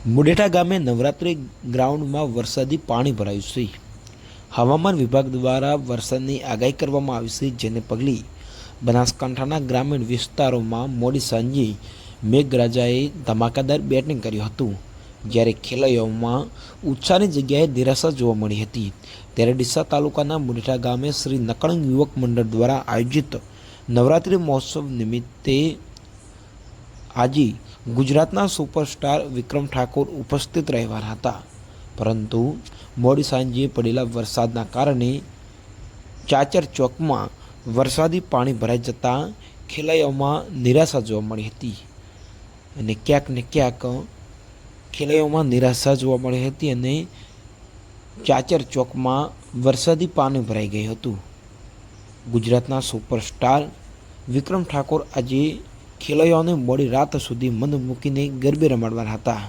મુડેઠા ગામે નવરાત્રિ ગ્રાઉન્ડમાં વરસાદી પાણી ભરાયું છે. હવામાન વિભાગ દ્વારા વરસાદની આગાહી કરવામાં આવી છે, જેને પગલે બનાસકાંઠાના ગ્રામીણ વિસ્તારોમાં મોડી સાંજે મેઘરાજાએ ધમાકાદાર બેટિંગ કર્યું હતું. જ્યારે ખેલૈયાઓમાં ઉત્સાહની જગ્યાએ નિરાશા જોવા મળી હતી. ત્યારે ડીસા તાલુકાના મુડેઠા ગામે શ્રી નકળંગ યુવક મંડળ દ્વારા આયોજિત નવરાત્રિ મહોત્સવ નિમિત્તે આજે ગુજરાતના સુપરસ્ટાર વિક્રમ ઠાકોર ઉપસ્થિત રહેવાના હતા. પરંતુ મોડી સાંજે પડેલા વરસાદના કારણે ચાચર ચોકમાં વરસાદી પાણી ભરાઈ જતાં ખેલૈયાઓમાં નિરાશા જોવા મળી હતી અને ક્યાંક ને ક્યાંક ખેલૈયાઓમાં નિરાશા જોવા મળી હતી અને ચાચર ચોકમાં વરસાદી પાણી ભરાઈ ગયું હતું. ગુજરાતના સુપરસ્ટાર વિક્રમ ઠાકોર આજે ખેલૈયાઓને મોડી રાત સુધી મન મૂકીને ગરબે રમાડવાના હતા.